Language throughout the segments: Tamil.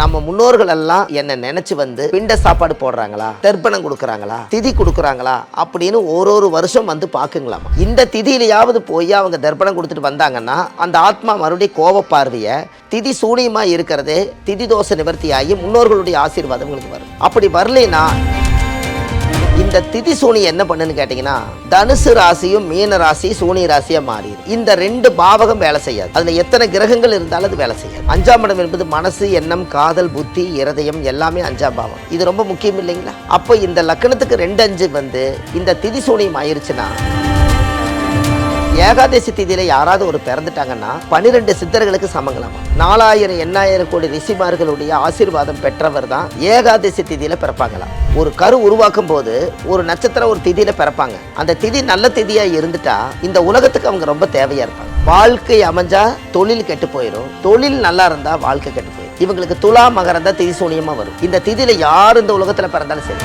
நம்ம முன்னோர்கள் எல்லாம் என்ன நினைச்சு வந்து பிண்ட சாப்பாடு போடுறாங்களா? தர்ப்பணம் கொடுக்குறாங்களா? திதி கொடுக்குறாங்களா? அப்படின்னு ஒரு ஒரு வருஷம் வந்து பாக்குங்களாமா இந்த திதியிலையாவது போய் அவங்க தர்ப்பணம் கொடுத்துட்டு வந்தாங்கன்னா அந்த ஆத்மா மறுபடியும் கோப பார்வைய திதி சூனியமா இருக்கிறதே திதி தோஷ நிவர்த்தி ஆகி முன்னோர்களுடைய ஆசீர்வாதம் உங்களுக்கு வரும். அப்படி வரலைன்னா இந்த திதி சூனி என்ன பண்ணுன்னு கேட்டிங்கன்னா தனுசு ராசியும் மீன ராசி சூனி ராசியா மாறிடும் இந்த ரெண்டு பாவகம் வேலை செய்யாது. அதுல எத்தனை கிரகங்கள் இருந்தாலும் அது வேலை செய்யாது. அஞ்சாம் இடம் என்பது மனசு எண்ணம் காதல் புத்தி இருதயம் எல்லாமே அஞ்சாம் பாவம். இது ரொம்ப முக்கியம் இல்லைங்களா? அப்போ இந்த லக்கணத்துக்கு ரெண்டு அஞ்சு வந்து இந்த திதி சூனியம் ஆயிருச்சுன்னா ஏகாதசி திதியில யாராவது ஒரு பிறந்துட்டாங்கன்னா பனிரெண்டு சித்தர்களுக்கு சமங்கலாமா? நாலாயிரம் எண்ணாயிரம் கோடி ரிஷிமார்களுடைய ஆசீர்வாதம் பெற்றவர் தான் ஏகாதசி திதியில பிறப்பாங்களாம் ஒரு கரு உருவாக்கும் போது ஒரு நட்சத்திரம் ஒரு திதியில பிறப்பாங்க. அந்த திதி நல்ல திதியா இருந்துட்டா இந்த உலகத்துக்கு அவங்க ரொம்ப தேவையா இருப்பாங்க. வாழ்க்கை அமைஞ்சா தொழில் கெட்டு போயிடும் தொழில் நல்லா இருந்தா வாழ்க்கை கெட்டு போயிடும் இவங்களுக்கு துலா மகரம் தான் திதி சூனியமா வரும். இந்த திதியில யார் இந்த உலகத்துல பிறந்தாலும் சரி.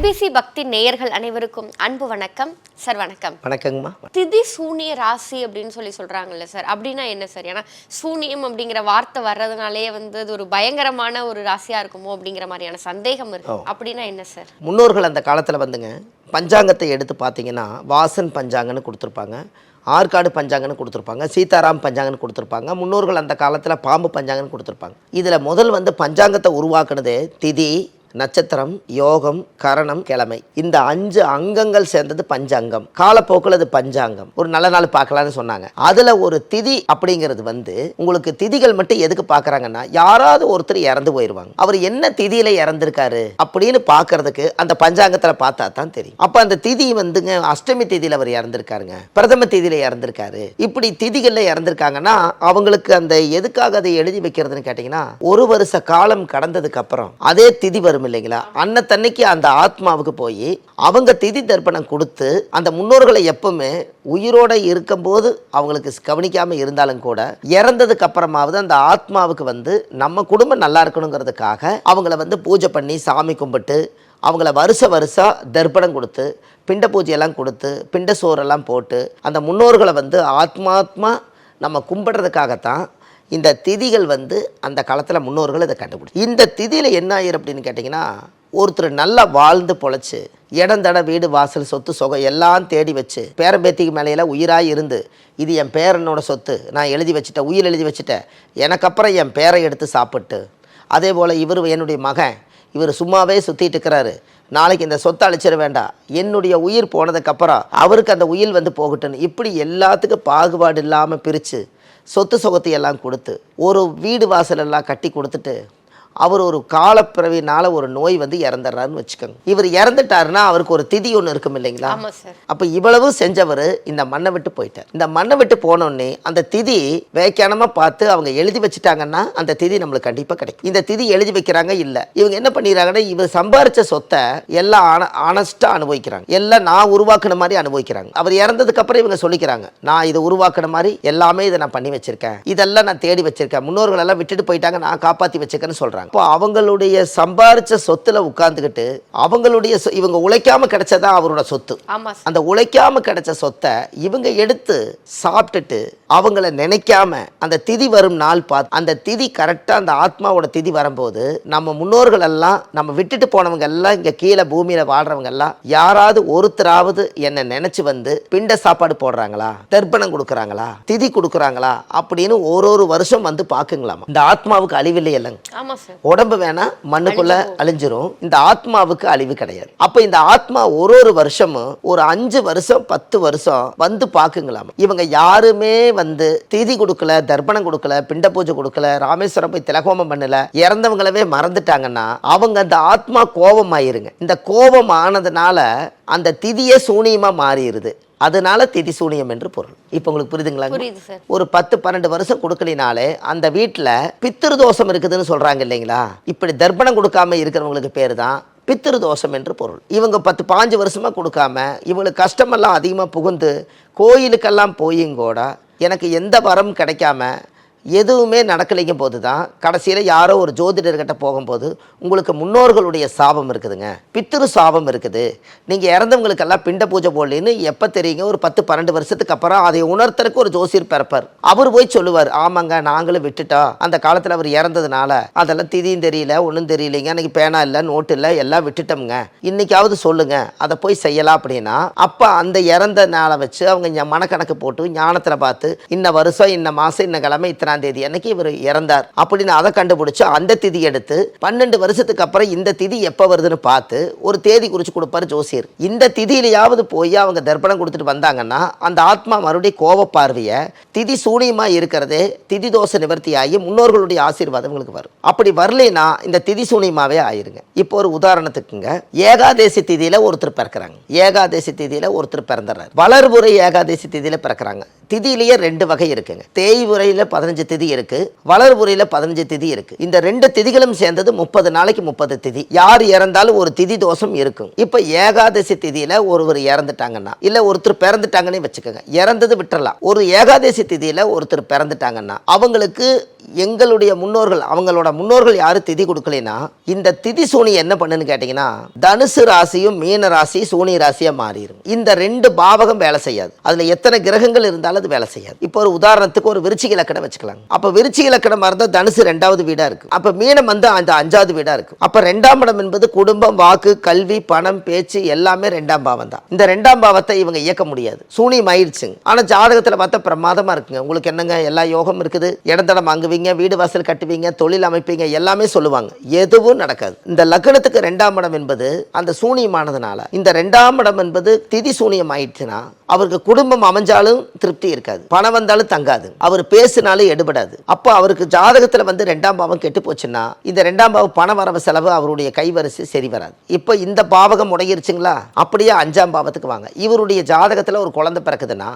ஐபிசி பக்தி நேயர்கள் அனைவருக்கும் அன்பு வணக்கம். சார் வணக்கம். வணக்கங்கம்மா. திதி சூனிய ராசி அப்படின்னு சொல்லி சொல்றாங்கல்ல சார். அப்படின்னா என்ன சார்? ஏன்னா சூனியம் அப்படிங்கிற வார்த்தை வர்றதுனாலே வந்து அது ஒரு பயங்கரமான ஒரு ராசியா இருக்குமோ அப்படிங்கிற மாதிரியான சந்தேகம் இருக்கு. அப்படின்னா என்ன சார்? முன்னோர்கள் அந்த காலத்தில் வந்துங்க பஞ்சாங்கத்தை எடுத்து பார்த்தீங்கன்னா வாசன் பஞ்சாங்கன்னு கொடுத்துருப்பாங்க ஆற்காடு பஞ்சாங்கன்னு கொடுத்துருப்பாங்க சீதாராம் பஞ்சாங்கன்னு கொடுத்துருப்பாங்க முன்னோர்கள் அந்த காலத்தில் பாம்பு பஞ்சாங்கன்னு கொடுத்துருப்பாங்க. இதில் முதல் வந்து பஞ்சாங்கத்தை உருவாக்குனது திதி நட்சத்திரம் யோகம் கரணம் கிழமை. இந்த அஞ்சு அங்கங்கள் சேர்ந்தது பஞ்சாங்கம். காலப்போக்கில் அது பஞ்சாங்கம். ஒரு நல்ல நாள் பார்க்கலான்னு சொன்னாங்க. அதில் ஒரு திதி அப்படிங்கிறது வந்து உங்களுக்கு திதிகள் மட்டும் எதுக்கு பார்க்குறாங்கன்னா யாராவது ஒருத்தர் இறந்து போயிடுவாங்க அவர் என்ன திதியில் இறந்துருக்காரு அப்படின்னு பார்க்கறதுக்கு அந்த பஞ்சாங்கத்தில் பார்த்தா தான் தெரியும். அப்போ அந்த திதி வந்துங்க அஷ்டமி திதியில் அவர் இறந்துருக்காருங்க. பிரதம திதியில் இறந்துருக்காரு. இப்படி திதிகளில் இறந்துருக்காங்கன்னா அவங்களுக்கு அந்த எதுக்காக அதை எழுதி வைக்கிறதுன்னு கேட்டிங்கன்னா ஒரு வருஷ காலம் கடந்ததுக்கு அப்புறம் அதே திதி வரும். இல்லைங்களா அன்னத்தன்னைக்கு அந்த ஆத்மாவுக்கு போய் அவங்க திதி தர்ப்பணம் கொடுத்து அந்த முன்னோர்களை எப்பவுமே உயிரோடு இருக்கும்போது அவங்களுக்கு கவனிக்காமல் இருந்தாலும் கூட இறந்ததுக்கு அப்புறமாவது அந்த ஆத்மாவுக்கு வந்து நம்ம குடும்பம் நல்லா இருக்கணுங்கிறதுக்காக அவங்கள வந்து பூஜை பண்ணி சாமி கும்பிட்டு அவங்கள வருஷ வருஷம் தர்ப்பணம் கொடுத்து பிண்ட பூஜையெல்லாம் கொடுத்து பிண்ட சோறெல்லாம் போட்டு அந்த முன்னோர்களை வந்து ஆத்மாத்மா நம்ம கும்பிடுறதுக்காகத்தான் இந்த திதிகள் வந்து அந்த காலத்தில் முன்னோர்கள் இதை கண்டுபிடிச்சு இந்த திதியில் என்ன ஆயிரும் அப்படின்னு கேட்டிங்கன்னா ஒருத்தர் நல்லா வாழ்ந்து பொழைச்சி இடம் தட வீடு வாசல் சொத்து சொகம் எல்லாம் தேடி வச்சு பேரம்பேத்திக்கு மேலையெல்லாம் உயிராக இருந்து இது என் பேரனோட சொத்து நான் எழுதி வச்சுட்டேன் உயிர் எழுதி வச்சுட்டேன் எனக்கு அப்புறம் என் பேரை எடுத்து சாப்பிட்டு அதே போல் இவர் என்னுடைய மகன் இவர் சும்மாவே சுற்றிட்டு இருக்கிறாரு நாளைக்கு இந்த சொத்தை அழிச்சிட வேண்டாம் என்னுடைய உயிர் போனதுக்கப்புறம் அவருக்கு அந்த உயிர் வந்து போகட்டுன்னு இப்படி எல்லாத்துக்கும் பாகுபாடு இல்லாமல் பிரித்து சொத்து சொகத்தை எல்லாம் கொடுத்து ஒரு வீடு வாசலெல்லாம் கட்டி கொடுத்துட்டு அவர் ஒரு காலப்பிறவினால ஒரு நோய் வந்து இறந்துடுறாருன்னு வச்சுக்கோங்க. இவர் இறந்துட்டாருன்னா அவருக்கு ஒரு திதி ஒன்று இருக்கும் இல்லைங்களா? அப்போ இவ்வளவு செஞ்சவர் இந்த மண்ணை விட்டு போயிட்டார். இந்த மண்ணை விட்டு போனோடனே அந்த திதி வேக்கானமாக பார்த்து அவங்க எழுதி வச்சுட்டாங்கன்னா அந்த திதி நம்மளுக்கு கண்டிப்பாக கிடைக்கும். இந்த திதி எழுதி வைக்கிறாங்க இல்லை. இவங்க என்ன பண்ணிடுறாங்கன்னா இவர் சம்பாரிச்ச சொத்தை எல்லாம் ஆன ஆனஸ்ட்டாக அனுபவிக்கிறாங்க. எல்லாம் நான் உருவாக்குன மாதிரி அனுபவிக்கிறாங்க. அவர் இறந்ததுக்கு அப்புறம் இவங்க சொல்லிக்கிறாங்க நான் இதை உருவாக்குன மாதிரி எல்லாமே இதை நான் பண்ணி வச்சிருக்கேன். இதெல்லாம் நான் தேடி வச்சிருக்கேன். முன்னோர்கள் எல்லாம் விட்டுட்டு போயிட்டாங்க. நான் காப்பாற்றி வச்சிருக்கேன்னு சொல்கிறாங்க இப்போ அவங்களுடைய சம்பாரிச்ச சொத்துல உட்கார்ந்துக்கிட்டு அவங்களுடைய இவங்க உழைக்காம கிடைச்சதான் அவரோட சொத்து. அந்த உழைக்காம கிடைச்ச சொத்தை இவங்க எடுத்து சாப்பிட்டுட்டு அவங்கள நினைக்காம அந்த திதி வரும் நாள் பார்த்து அந்த திதி கரெக்டாக அந்த ஆத்மாவோட திதி வரும்போது நம்ம முன்னோர்கள் எல்லாம் நம்ம விட்டுட்டு போனவங்க எல்லாம் இங்கே கீழே பூமியில் வாழ்றவங்க எல்லாம் யாராவது ஒருத்தராவது என்னை நினைச்சு வந்து பிண்ட சாப்பாடு போடுறாங்களா? தர்ப்பணம் கொடுக்குறாங்களா? திதி கொடுக்குறாங்களா? அப்படின்னு ஒரு ஒரு வருஷம் வந்து பார்க்குங்களாமா. இந்த ஆத்மாவுக்கு அழிவில்லை இல்லைங்க. உடம்பு வேணா மண்ணுக்குள்ள அழிஞ்சிரும். இந்த ஆத்மாவுக்கு அழிவு கிடையாது. அப்ப இந்த ஆத்மா ஒரு ஒரு வருஷமும் ஒரு அஞ்சு வருஷம் பத்து வருஷம் வந்து பாக்குங்களாம் இவங்க யாருமே வந்து திதி கொடுக்கல தர்ப்பணம் கொடுக்கல பிண்ட பூஜை கொடுக்கல ராமேஸ்வரம் போய் திலகோமம் பண்ணல இறந்தவங்களவே மறந்துட்டாங்கன்னா அவங்க அந்த ஆத்மா கோபம் ஆயிருங்க இந்த கோபம் ஆனதுனால அந்த திதியே சூனியமா மாறிடுது அதனால திதி சூனியம் என்று பொருள். இப்போ உங்களுக்கு புரியுதுங்களா? ஒரு பத்து பன்னெண்டு வருஷம் கொடுக்கலினாலே அந்த வீட்டில் பித்திரு தோஷம் இருக்குதுன்னு சொல்கிறாங்க இல்லைங்களா? இப்படி தர்ப்பணம் கொடுக்காம இருக்கிறவங்களுக்கு பேர் தான் பித்திரு தோஷம் என்று பொருள். இவங்க பத்து பாஞ்சு வருஷமாக கொடுக்காம இவங்களுக்கு கஷ்டமெல்லாம் அதிகமாக புகுந்து கோயிலுக்கெல்லாம் போயும் கூட எனக்கு எந்த வரம் கிடைக்காம எதுவுமே நடக்கலைங்க போது தான் கடைசியில் யாரோ ஒரு ஜோதிடர்கிட்ட போகும்போது உங்களுக்கு முன்னோர்களுடைய சாபம் இருக்குதுங்க. பித்திரு சாபம் இருக்குது. நீங்கள் இறந்தவங்களுக்கெல்லாம் பிண்ட பூஜை போடலின்னு எப்போ தெரியுங்க? ஒரு பத்து பன்னெண்டு வருஷத்துக்கு அப்புறம் அதை உணர்த்தறக்கு ஒரு ஜோசியர் பிறப்பார். அவர் போய் சொல்லுவார் ஆமாங்க நாங்களும் விட்டுட்டோம் அந்த காலத்தில் அவர் இறந்ததுனால அதெல்லாம் திதியும் தெரியல ஒன்றும் தெரியலைங்க. அன்னைக்கு பேனா இல்லை நோட்டு இல்லை எல்லாம் விட்டுட்டோம்ங்க. இன்னைக்காவது சொல்லுங்க. அதை போய் செய்யலாம் அப்படின்னா அப்போ அந்த இறந்த நாளை வச்சு அவங்க மனக்கணக்கு போட்டு ஞானத்தில் பார்த்து இன்ன வருஷம் இன்ன மாதம் இன்ன கிழமை இத்தனாம் தேதி அன்னைக்கு இவர் இறந்தார். அப்படின்னு அதை கண்டுபிடிச்சு அந்த திதி எடுத்து பன்னெண்டு வருஷத்துக்கு அப்புறம் இந்த திதி எப்போ வருதுன்னு பார்த்து ஒரு தேதி குறித்து கொடுப்பாரு ஜோசியர். இந்த திதியிலையாவது போய் அவங்க தர்ப்பணம் கொடுத்துட்டு வந்தாங்கன்னா அந்த ஆத்மா மறுபடியும் கோப பார்வையை திதி சூனியமாக இருக்கிறதே திதி தோஷ நிவர்த்தி ஆகி முன்னோர்களுடைய ஆசீர்வாதம் உங்களுக்கு வரும். அப்படி வரலைன்னா இந்த திதி சூனியமாகவே ஆயிருங்க. இப்போ ஒரு உதாரணத்துக்குங்க. ஏகாதேசி திதியில ஒருத்தர் பிறக்கிறாங்க. ஏகாதேசி திதியில ஒருத்தர் பிறந்துடுறாரு. வளர்புரை ஏகாதேசி திதியில் பிறக்கிறாங்க. திதியிலேயே ரெண்டு வகை இருக்குங்க. தேய்வுரையில் பதினஞ்சு திதி இருக்கு. வளர்புரையில் பதினஞ்சு திதி இருக்கு. இந்த ரெண்டு திதிகளும் சேர்ந்தது முப்பது நாளைக்கு முப்பது திதி. யார் இறந்தாலும் ஒரு திதி தோஷம் இருக்கும். இப்போ ஏகாதசி திதியில ஒருவர் இறந்துட்டாங்கன்னா இல்ல ஒருத்தர் பிறந்துட்டாங்கன்னு வச்சுக்கோங்க. இறந்தது விட்டுறலாம். ஒரு ஏகாதசி திதியில ஒருத்தர் பிறந்துட்டாங்கன்னா அவங்களுக்கு எங்களுடைய முன்னோர்கள் அவங்களோட முன்னோர்கள் யாரும் திதி கொடுக்கலைன்னா இந்த திதி சூனி என்ன பண்ணுன்னு கேட்டிங்கன்னா தனுசு ராசியும் மீன ராசி சூனி ராசியாக மாறிடும் இந்த ரெண்டு பாவகம் வேலை செய்யாது. அதுல எத்தனை கிரகங்கள் இருந்தாலும் அது வேலை செய்யாது. இப்போ ஒரு உதாரணத்துக்கு ஒரு விருச்சிக இலக்கணம் வச்சுக்கலாம் அப்போ விருச்சிக இலக்கணம் இருந்தால் தனுசு ரெண்டாவது வீடா இருக்கு. அப்போ மீனம் வந்து அந்த அஞ்சாவது வீடா இருக்கு. அப்போ ரெண்டாம் இடம் என்பது குடும்பம் வாக்கு கல்வி பணம் பேச்சு எல்லாமே ரெண்டாம் பாவம் தான். இந்த ரெண்டாம் பாவத்தை இவங்க இயக்க முடியாது. சூனியம் ஆயிடுச்சுங்க ஆனா ஜாதகத்துல பார்த்தா பிரமாதமா இருக்குங்க. உங்களுக்கு என்னங்க எல்லா யோகம் இருக்குது? இடந்தடம் அங்குவீங்க வாங்குவீங்க வீடு வாசல் கட்டுவீங்க தொழில் அமைப்பீங்க எல்லாமே சொல்லுவாங்க. எதுவும் நடக்காது. இந்த லக்னத்துக்கு ரெண்டாம் இடம் என்பது அந்த சூனியமானதுனால இந்த ரெண்டாம் இடம் என்பது திதி சூனியம் ஆயிடுச்சுன்னா அவருக்கு குடும்பம் அமைஞ்சாலும் திருப்தி இருக்காது. பணம் வந்தாலும் தங்காது. அவர் பேசினாலும் எடுபடாது. அப்போ அவருக்கு ஜாதகத்தில் வந்து ரெண்டாம் பாவம் கெட்டு போச்சுன்னா இந்த ரெண்டாம் பாவம் பண வரவு செலவு அவருடைய கைவரிசை சரி வராது. இப்போ இந்த பாவகம் முடங்கிருச்சுங்களா? அப்படியே அஞ்சாம் பாவத்துக்கு வாங்க. இவருடைய ஜாதகத்தில் ஒரு குழந்தை பிறக்குதுன்னா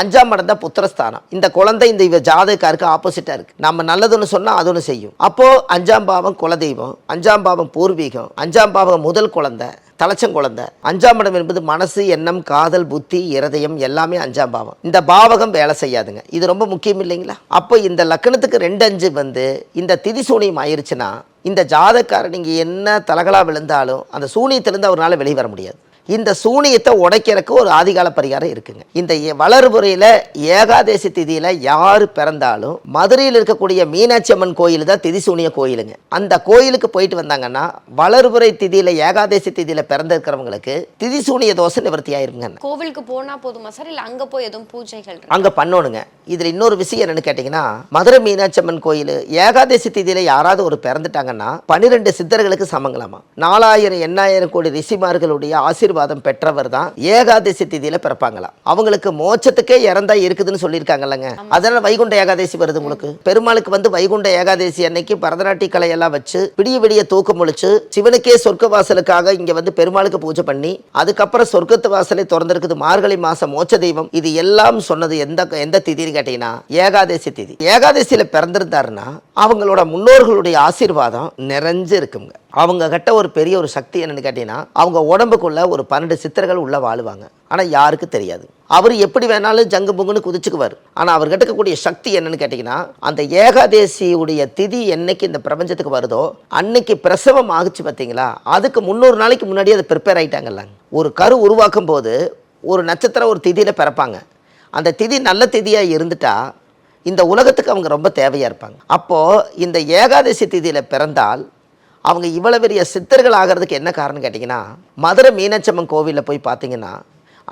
அஞ்சாம் இடம் தான் புத்திரஸ்தானம். இந்த குழந்தை இந்த இவ ஜாதகாருக்கு ஆப்போசிட்டாக இருக்கு. நம்ம நல்லதுன்னு சொன்னால் அது ஒன்று செய்யும். அப்போ அஞ்சாம் பாவம் குலதெய்வம் அஞ்சாம் பாவம் பூர்வீகம் அஞ்சாம் பாவம் முதல் குழந்தை தலைச்சங்குழந்தை அஞ்சாம் இடம் என்பது மனசு எண்ணம் காதல் புத்தி இருதயம் எல்லாமே அஞ்சாம் பாவம். இந்த பாவகம் வேலை செய்யாதுங்க. இது ரொம்ப முக்கியம் இல்லைங்களா? அப்போ இந்த லக்கணத்துக்கு ரெண்டு அஞ்சு வந்து இந்த திதி சூனியம் ஆயிருச்சுன்னா இந்த ஜாதக்காரர் நீங்கள் என்ன தலகலா விழுந்தாலும் அந்த சூனியத்திலேருந்து அவரால் வெளியே வர முடியாது. இந்த சூனியத்தை உடைக்கிறதுக்கு ஒரு ஆதிகால பரிகாரம் இருக்குங்க. இந்த வளர்புறையில் ஏகாதசி திதியில் யார் பிறந்தாலும் மதுரையில் இருக்கக்கூடிய மீனாட்சி அம்மன் கோயில் தான் திதி சூனிய கோயிலுங்க. அந்த கோயிலுக்கு போயிட்டு வந்தாங்கன்னா வளர்புறை திதியில் ஏகாதசி திதியில் பிறந்திருக்கிறவங்களுக்கு திதி சூனிய தோசை நிவர்த்தி ஆயிருங்க கோவிலுக்கு போனா போதுமா சார்? இல்ல அங்க போய் எதுவும் பூஜைகள்? அங்கே பண்ணணுங்க. இதில் இன்னொரு விஷயம் என்னன்னு கேட்டிங்கன்னா மதுரை மீனாட்சி அம்மன் கோயில் ஏகாதசி திதியில் யாராவது ஒரு பிறந்துட்டாங்கன்னா பன்னிரெண்டு சித்தர்களுக்கு சமங்கலாமா? நாலாயிரம் எண்ணாயிரம் கோடி ரிஷிமார்களுடைய ஆசீர்வாதம் பெற்றவர் தான் ஏகாதசி திதியில் பிறப்பாங்களாம். அவங்களுக்கு மோட்சத்துக்கே இறந்தா இருக்குதுன்னு சொல்லியிருக்காங்கல்லங்க. அதனால வைகுண்ட ஏகாதசி வருது உங்களுக்கு. பெருமாளுக்கு வந்து வைகுண்ட ஏகாதசி அன்னைக்கு பரதநாட்டிய கலையெல்லாம் வச்சு விடிய விடிய தூக்கம் முழிச்சு சிவனுக்கே சொர்க்க வாசலுக்காக இங்க வந்து பெருமாளுக்கு பூஜை பண்ணி அதுக்கப்புறம் சொர்க்கத்து வாசலை திறந்திருக்குது. மார்கழி மாசம் மோட்ச தெய்வம். இது எல்லாம் சொன்னது எந்த எந்த திதின்னு கேட்டீங்கன்னா ஏகாதசி திதி. ஏகாதசியில பிறந்திருந்தாருன்னா அவங்களோட முன்னோர்களுடைய ஆசீர்வாதம் நிறைஞ்சு இருக்குங்க அவங்க கிட்ட ஒரு பெரிய ஒரு சக்தி என்னன்னு கேட்டீங்கன்னா அவங்க உடம்புக்குள்ள ஒரு பன்னெண்டு சித்தர்கள் உள்ள வாழுவாங்க. ஆனா யாருக்கு தெரியாது. அவர் எப்படி வேணாலும் ஜங்கு பொங்குன்னு குதிச்சுக்குவார். ஆனா அவர்கிட்ட இருக்கக்கூடிய சக்தி என்னன்னு கேட்டீங்கன்னா அந்த ஏகாதேசியுடைய திதி என்னைக்கு இந்த பிரபஞ்சத்துக்கு வருதோ அன்னைக்கு பிரசவம் ஆகுச்சு பார்த்தீங்களா அதுக்கு முந்நூறு நாளைக்கு முன்னாடி அதை ப்ரிப்பேர் ஆயிட்டாங்கல்ல. ஒரு கரு உருவாக்கும் போது ஒரு நட்சத்திரம் ஒரு திதியில பிறப்பாங்க. அந்த திதி நல்ல திதியாக இருந்துட்டா இந்த உலகத்துக்கு அவங்க ரொம்ப தேவையாக இருப்பாங்க. அப்போது இந்த ஏகாதசி திதியில் பிறந்தால் அவங்க இவ்வளோ பெரிய சித்தர்கள் ஆகிறதுக்கு என்ன காரணம் கேட்டிங்கன்னா மதுரை மீனாட்சம்மன் கோவிலில் போய் பார்த்தீங்கன்னா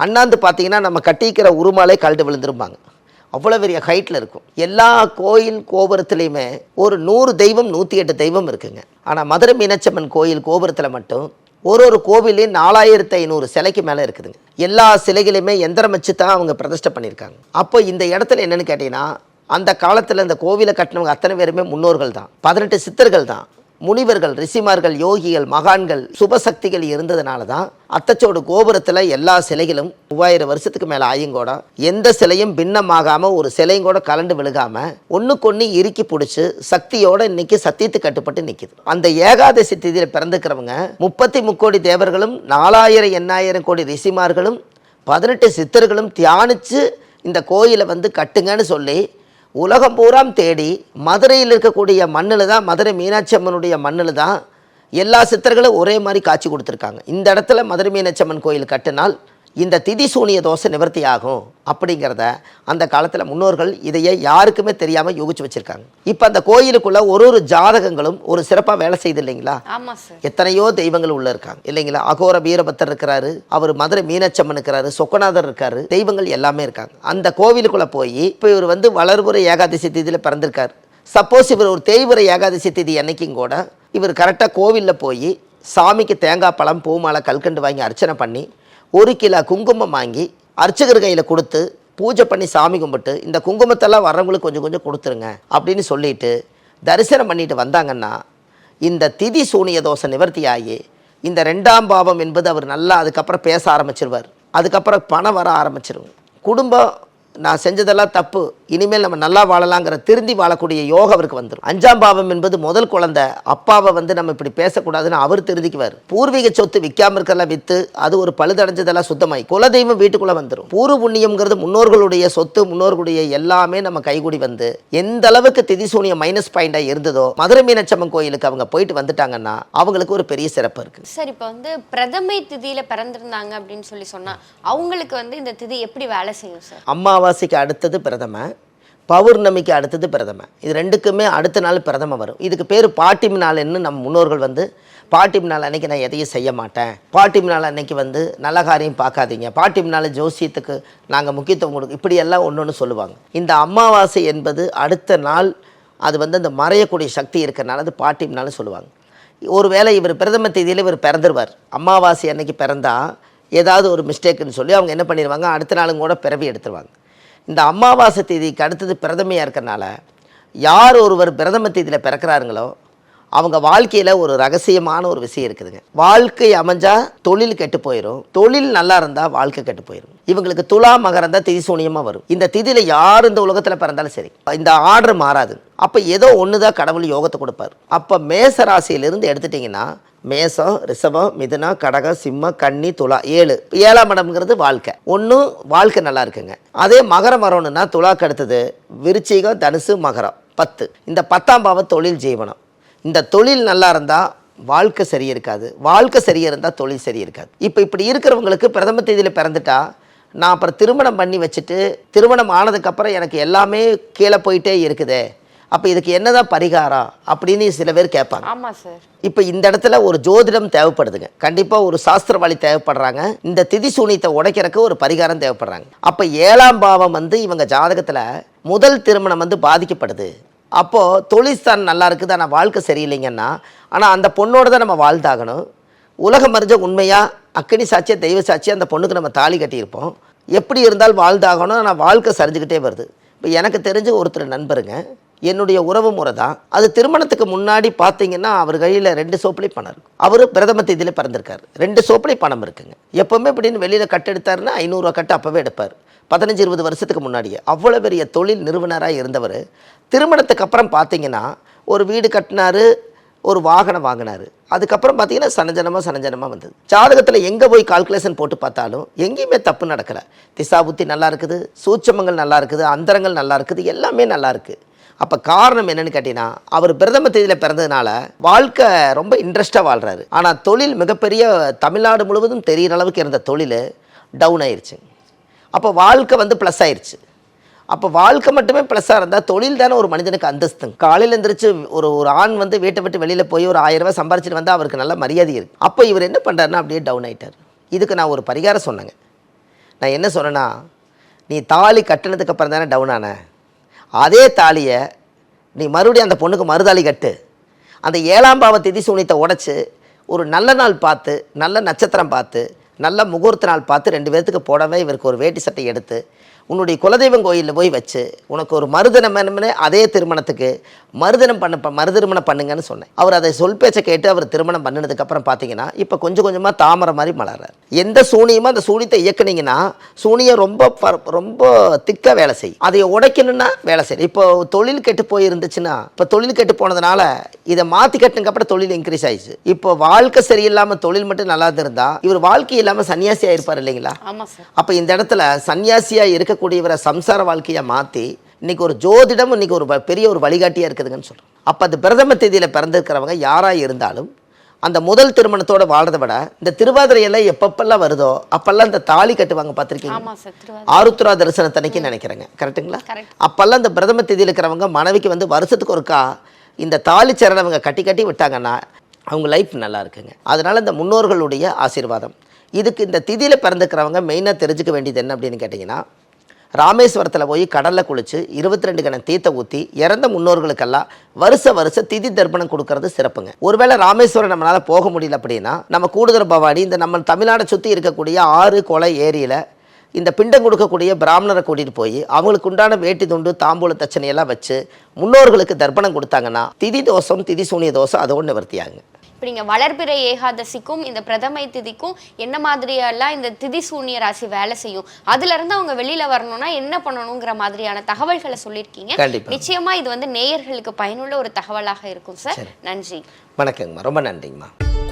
அண்ணாந்து பார்த்தீங்கன்னா நம்ம கட்டிக்கிற உருமாலே கழண்டு விழுந்துருப்பாங்க அவ்வளோ பெரிய ஹைட்டில் இருக்கும். எல்லா கோயில் கோபுரத்துலேயுமே ஒரு நூறு தெய்வம் நூற்றி எட்டு தெய்வம் இருக்குங்க. ஆனால் மதுரை மீனாட்சம்மன் கோயில் கோபுரத்தில் மட்டும் ஒரு ஒரு கோவிலையும் நாலாயிரத்து ஐநூறு சிலைக்கு மேலே இருக்குதுங்க. எல்லா சிலைகளையுமே எந்திரம் வச்சு தான் அவங்க பிரதிஷ்டை பண்ணியிருக்காங்க. அப்போ இந்த இடத்துல என்னென்னு கேட்டிங்கன்னா அந்த காலத்தில் இந்த கோவிலை கட்டினவங்க அத்தனை பேருமே முன்னோர்கள் தான். பதினெட்டு சித்தர்கள் தான். முனிவர்கள் ரிஷிமார்கள் யோகிகள் மகான்கள் சுபசக்திகள் இருந்ததுனால தான் அத்தச்சோடு கோபுரத்தில் எல்லா சிலைகளும் மூவாயிரம் வருஷத்துக்கு மேலே ஆயுங்கூட. எந்த சிலையும் பின்னமாகாமல் ஒரு சிலையும் கூட கலண்டு விழுகாமல் ஒன்றுக்கொன்று இறுக்கி பிடிச்சி சக்தியோட இன்னைக்கு சத்தியத்துக்கு கட்டுப்பட்டு நிற்கிது அந்த ஏகாதசி திதியில் பிறந்துக்கிறவங்க முப்பத்தி முக்கோடி தேவர்களும் நாலாயிரம் எண்ணாயிரம் கோடி ரிஷிமார்களும் பதினெட்டு சித்தர்களும் தியானித்து இந்த கோயிலை வந்து கட்டுங்கன்னு சொல்லி உலகம் பூராம் தேடி மதுரையில் இருக்கக்கூடிய மண்ணில் தான் மதுரை மீனாட்சி அம்மனுடைய மண்ணில் தான் எல்லா சித்தர்களும் ஒரே மாதிரி காட்சி கொடுத்துருக்காங்க. இந்த இடத்துல மதுரை மீனாட்சி அம்மன் கோயில் கட்டினால் இந்த திதி சூனிய தோஷை நிவர்த்தி ஆகும் அப்படிங்கிறத அந்த காலத்தில் முன்னோர்கள் இதையே யாருக்குமே தெரியாமல் யோகிச்சு வச்சுருக்காங்க. இப்போ அந்த கோயிலுக்குள்ளே ஒரு ஒரு ஜாதகங்களும் ஒரு சிறப்பாக வேலை செய்யுது இல்லைங்களா? எத்தனையோ தெய்வங்கள் உள்ள இருக்காங்க. இல்லைங்களா? அகோர வீரபத்தர் இருக்கிறாரு அவர் மதுரை மீனாட்சம்மன் இருக்கிறாரு சொக்கநாதர் இருக்காரு தெய்வங்கள் எல்லாமே இருக்காங்க. அந்த கோவிலுக்குள்ள போய் இப்போ இவர் வந்து வளர்புற ஏகாதசி திதியில் பிறந்திருக்காரு. சப்போஸ் இவர் ஒரு தேய்புற ஏகாதசி திதி அன்னைக்கும் கூட இவர் கரெக்டாக கோவிலில் போய் சாமிக்கு தேங்காய் பழம் பூமாலை கல்கண்டு வாங்கி அர்ச்சனை பண்ணி ஒரு கிலோ குங்குமம் வாங்கி அர்ச்சகர் கையில் கொடுத்து பூஜை பண்ணி சாமி கும்பிட்டு இந்த குங்குமத்தெல்லாம் வரவங்களுக்கு கொஞ்சம் கொஞ்சம் கொடுத்துருங்க அப்படின்னு சொல்லிட்டு தரிசனம் பண்ணிட்டு வந்தாங்கன்னா இந்த திதி சூனிய தோஷம் நிவர்த்தி ஆகி இந்த ரெண்டாம் பாவம் என்பது அவர் நல்லா அதுக்கப்புறம் பேச ஆரம்பிச்சிருவார். அதுக்கப்புறம் பணம் வர ஆரம்பிச்சிருவோம் குடும்பம் நான் செஞ்சதெல்லாம் தப்பு. இனிமேல் நம்ம நல்லா வாழலாங்கிற திருந்தி வாழக்கூடிய யோகம் அவருக்கு வந்துடும் அஞ்சாம் பாவம் என்பது முதல் குழந்தை அப்பாவை வந்து நம்ம இப்படி பேசக்கூடாதுன்னு அவர் திருந்திக்குவார். பூர்வீக சொத்து விற்காம இருக்கலாம் வித்து அது ஒரு பழுதடைஞ்சதெல்லாம் சுத்தமாய் குலதெய்வம் வீட்டுக்குள்ள வந்துடும் பூர்வ புண்ணியம்ங்கிறது முன்னோர்களுடைய சொத்து முன்னோர்களுடைய எல்லாமே நம்ம கைகூடி வந்து எந்த அளவுக்கு திதிசூனியம் மைனஸ் பாயிண்டா இருந்ததோ மதுரை மீனாட்சம்மன் கோயிலுக்கு அவங்க போயிட்டு வந்துட்டாங்கன்னா அவங்களுக்கு ஒரு பெரிய சிறப்பு இருக்கு. சார் இப்போ வந்து பிரதமை திதியில பிறந்திருந்தாங்க அப்படின்னு சொல்லி சொன்னா அவங்களுக்கு வந்து இந்த திதி எப்படி வேலை செய்யும் சார்? அமாவாசைக்கு அடுத்தது பிரதம பௌர்ணமிக்கு அடுத்தது பிரதம இது ரெண்டுக்குமே அடுத்த நாள் பிரதம வரும். இதுக்கு பேர் பாட்டிம் நாள்னு நம்ம முன்னோர்கள் வந்து பாட்டிம் நாள் அன்றைக்கி நான் எதையும் செய்ய மாட்டேன். பாட்டிம் நாள் அன்னைக்கு வந்து நல்ல காரியம் பார்க்காதீங்க. பாட்டிம் நாள் ஜோசியத்துக்கு நாங்கள் முக்கியத்துவம் கொடுக்க இப்படியெல்லாம் ஒன்று ஒன்று சொல்லுவாங்க. இந்த அமாவாசை என்பது அடுத்த நாள் அது வந்து அந்த மறையக்கூடிய சக்தி இருக்கிறனால அது பாட்டிம் நாள் சொல்லுவாங்க. ஒருவேளை இவர் பிரதம தேதியில் இவர் பிறந்துருவார். அமாவாசை அன்னைக்கு பிறந்தால் ஏதாவது ஒரு மிஸ்டேக்குன்னு சொல்லி அவங்க என்ன பண்ணிடுவாங்க அடுத்த நாளும் கூட பிறவி எடுத்துருவாங்க. இந்த அமாவாசை தேதிக்கு அடுத்தது பிரதமையாக இருக்கிறனால யார் ஒருவர் பிரதம தேதியில் பிறக்கிறாருங்களோ அவங்க வாழ்க்கையில் ஒரு ரகசியமான ஒரு விஷயம் இருக்குதுங்க. வாழ்க்கை அமைஞ்சா தொழில் கெட்டு போயிடும் தொழில் நல்லா இருந்தால் வாழ்க்கை கெட்டு போயிடும் இவங்களுக்கு துலா மகரம் தான் திதி சூனியமாக வரும். இந்த திதியில் யார் இந்த உலகத்தில் பிறந்தாலும் சரி இந்த ஆர்டர் மாறாது. அப்போ ஏதோ ஒன்று தான் கடவுள் யோகத்தை கொடுப்பார். அப்போ மேச ராசியிலிருந்து எடுத்துட்டிங்கன்னா மேசம் ரிஷபம் மிதுனா கடகம் சிம்மம் கன்னி துலா ஏழு. ஏழாம் இடம்ங்கிறது வாழ்க்கை. ஒன்றும் வாழ்க்கை நல்லா இருக்குங்க. அதே மகரம் வரணும்னா துலாக்கு அடுத்தது விருச்சிகம் தனுசு மகரம். பத்து. இந்த பத்தாம் பாவம் தொழில் ஜீவனம். இந்த தொழில் நல்லா இருந்தால் வாழ்க்கை சரி இருக்காது. வாழ்க்கை சரியாக இருந்தால் தொழில் சரி இருக்காது. இப்போ இப்படி இருக்கிறவங்களுக்கு பிரதம தேதியில் பிறந்துட்டா நான் அப்புறம் திருமணம் பண்ணி வச்சுட்டு திருமணம் ஆனதுக்கப்புறம் எனக்கு எல்லாமே கீழே போயிட்டே இருக்குதே. அப்போ இதுக்கு என்னதான் பரிகாரம் அப்படின்னு சில பேர் கேட்பாங்க. ஆமா சார். இப்போ இந்த இடத்துல ஒரு ஜோதிடம் தேவைப்படுதுங்க. கண்டிப்பாக ஒரு சாஸ்திரவாளி தேவைப்படுறாங்க. இந்த திதி சூனியத்தை உடைக்கிறதுக்கு ஒரு பரிகாரம் தேவைப்படுறாங்க. அப்போ ஏழாம் பாவம் வந்து இவங்க ஜாதகத்தில் முதல் திருமணம் வந்து பாதிக்கப்படுது. அப்போது தொழில்ஸ்தான் நல்லா இருக்குது? ஆனால் வாழ்க்கை சரியில்லைங்கன்னா ஆனால் அந்த பொண்ணோட தான் நம்ம வாழ்ந்தாகணும். உலகம் அறிஞ்ச உண்மையாக அக்கினி சாட்சியாக தெய்வ சாட்சியாக அந்த பொண்ணுக்கு நம்ம தாலி கட்டியிருப்போம். எப்படி இருந்தால் வாழ்ந்தாகணும்? ஆனால் வாழ்க்கை சரிஞ்சுக்கிட்டே வருது. இப்போ எனக்கு தெரிஞ்ச ஒருத்தர் நண்பருங்க என்னுடைய உறவு முறை தான். அது திருமணத்துக்கு முன்னாடி பார்த்தீங்கன்னா அவர் கையில் ரெண்டு சோப்புலேயே பணம் இருக்கும் அவர் பிரதம தேதியில் பிறந்திருக்காரு. ரெண்டு சோப்புலேயும் பணம் இருக்குங்க. எப்போவுமே இப்படின்னு வெளியில் கட்டு எடுத்தாருன்னா ஐநூறுரூவா கட்டு அப்போவே எடுப்பார். பதினஞ்சு இருபது வருஷத்துக்கு முன்னாடியே. அவ்வளோ பெரிய தொழில் நிறுவனராக இருந்தவர். திருமணத்துக்கு அப்புறம் பார்த்தீங்கன்னா ஒரு வீடு கட்டினாரு ஒரு வாகனம் வாங்கினாரு. அதுக்கப்புறம் பார்த்தீங்கன்னா சனஜனமாக சனஜனமாக வந்தது. ஜாதகத்தில் எங்கே போய் கால்குலேஷன் போட்டு பார்த்தாலும் எங்கேயுமே தப்பு நடக்கலை. திசா புத்தி நல்லா இருக்குது சூட்சமங்கள் நல்லா இருக்குது அந்தரங்கள் நல்லா இருக்குது எல்லாமே நல்லா இருக்குது அப்போ காரணம் என்னன்னு கேட்டிங்கன்னா அவர் பிரதம தேதியில் பிறந்ததுனால வாழ்க்கை ரொம்ப இன்ட்ரெஸ்ட்டாக வாழ்கிறாரு ஆனால் தொழில் மிகப்பெரிய தமிழ்நாடு முழுவதும் தெரிகிற அளவுக்கு இருந்த தொழில் டவுன் ஆயிடுச்சு அப்போ வாழ்க்கை வந்து ப்ளஸ் ஆயிடுச்சு அப்போ வாழ்க்கை மட்டுமே ப்ளஸ்ஸாக இருந்தால் தொழில் தானே ஒரு மனிதனுக்கு அந்தஸ்து. காலையில் எழுந்திரிச்சு ஒரு ஒரு ஆண் வந்து வீட்டை விட்டு வெளியில் போய் ஒரு ஆயிரம் ரூபாய் சம்பாரிச்சிட்டு வந்தால் அவருக்கு நல்ல மரியாதை இருக்குது அப்போ இவர் என்ன பண்ணுறாருன்னா அப்படியே டவுன் ஆயிட்டார். இதுக்கு நான் ஒரு பரிகாரம் சொன்னேங்க. நான் என்ன சொன்னேன்னா நீ தாலி கட்டினதுக்கு அப்புறம் தானே டவுன் ஆன. அதே தாலியை நீ மறுபடியும் அந்த பொண்ணுக்கு மறுதாலி கட்டு. அந்த ஏழாம் பாவ திதி சூனியத்தை உடச்சி ஒரு நல்ல நாள் பார்த்து நல்ல நட்சத்திரம் பார்த்து நல்ல முகூர்த்த நாள் பார்த்து ரெண்டு பேர்த்துக்கு போடவே இவருக்கு ஒரு வேட்டி சட்டை எடுத்து உன்னுடைய குலதெய்வம் கோயிலில் போய் வச்சு உனக்கு ஒரு மறுதினம் வேணும்னே அதே திருமணத்துக்கு மறுதினம் பண்ண மறுதிருமணம் பண்ணுங்கன்னு சொன்னேன். அவர் அதை சொல் பேச்சை கேட்டு அவர் திருமணம் பண்ணினதுக்கப்புறம் பார்த்தீங்கன்னா இப்போ கொஞ்சம் கொஞ்சமாக தாமரை மாதிரி மலர்றார். எந்த சூனியமோ அந்த சூனியத்தை இயக்குனீங்கன்னா சூனியம் ரொம்ப ரொம்ப திக்காக வேலை செய்யும். அதை உடைக்கணும்னா வேலை செய்யும். இப்போ தொழில் கெட்டு போய் இருந்துச்சுன்னா இப்போ தொழில் கெட்டு போனதுனால இதை மாற்றி கட்டினதுக்கு அப்புறம் தொழில் இன்க்ரீஸ் ஆயிடுச்சு. இப்போ வாழ்க்கை சரியில்லாமல் தொழில் மட்டும் நல்லா இருந்தா இவர் வாழ்க்கை இல்லாமல் சன்னியாசியாக இருப்பார் இல்லைங்களா? அப்போ இந்த இடத்துல சன்னியாசியாக இருக்கக்கூடியவரை சம்சார வாழ்க்கையை மாற்றி இன்னைக்கு ஒரு ஜோதிடம் இன்னைக்கு ஒரு பெரிய ஒரு வழிகாட்டியாக இருக்குதுங்கன்னு சொல்கிறோம் அப்போ அந்த பிரதம தேதியில் பிறந்திருக்கிறவங்க யாராக இருந்தாலும் அந்த முதல் திருமணத்தோட வாழ்றதை விட இந்த திருவாதிரை எல்லாம் எப்பப்பெல்லாம் வருதோ அப்பெல்லாம் இந்த தாலி கட்டுவாங்க பார்த்துருக்கீங்க ஆருத்ரா தரிசனத்தன்னைக்கு நினைக்கிறேங்க. Correct. அப்பெல்லாம் இந்த பிரதம தேதியில் இருக்கிறவங்க மனைவிக்கு வந்து வருஷத்துக்கு ஒருக்கா இந்த தாலி சரணை அவங்க கட்டி கட்டி விட்டாங்கன்னா அவங்க லைஃப் நல்லா இருக்குங்க. அதனால இந்த முன்னோர்களுடைய ஆசீர்வாதம். இதுக்கு இந்த திதியில் பிறந்துக்கிறவங்க மெயினாக தெரிஞ்சுக்க வேண்டியது என்ன அப்படின்னு கேட்டிங்கன்னா ராமேஸ்வரத்தில் போய் கடலில் குளித்து இருபத்தி ரெண்டு கணம் தீர்த்த ஊற்றி இறந்த முன்னோர்களுக்கெல்லாம் வருஷ வருஷ திதி தர்ப்பணம் கொடுக்கறது சிறப்புங்க. ஒருவேளை ராமேஸ்வரம் நம்மளால் போக முடியல அப்படின்னா நம்ம கூடுதல் பவானி இந்த நம்ம தமிழ்நாடை சுற்றி இருக்கக்கூடிய ஆறு கொலை ஏரியில் இந்த பிண்டம் கொடுக்கக்கூடிய பிராமணரை கூட்டிகிட்டு போய் அவங்களுக்கு உண்டான வேட்டி துண்டு தாம்பூல தச்சனையெல்லாம் வச்சு முன்னோர்களுக்கு தர்ப்பணம் கொடுத்தாங்கன்னா திதி தோஷம் திதி சூனிய தோஷம் அதோடு நிவர்த்தியாகுங்க. இப்போ நீங்க வளர்பிறை ஏகாதசிக்கும் இந்த பிரதமை திதிக்கும் என்ன மாதிரியெல்லாம் இந்த திதி சூன்ய ராசி வேலை செய்யும்? அதுல இருந்து அவங்க வெளியில வரணும்னா என்ன பண்ணணுங்கிற மாதிரியான தகவல்களை சொல்லியிருக்கீங்க. கண்டிப்பா. நிச்சயமா இது வந்து நேயர்களுக்கு பயனுள்ள ஒரு தகவலாக இருக்கும் சார். நன்றி. வணக்கங்கம்மா. ரொம்ப நன்றிங்கம்மா.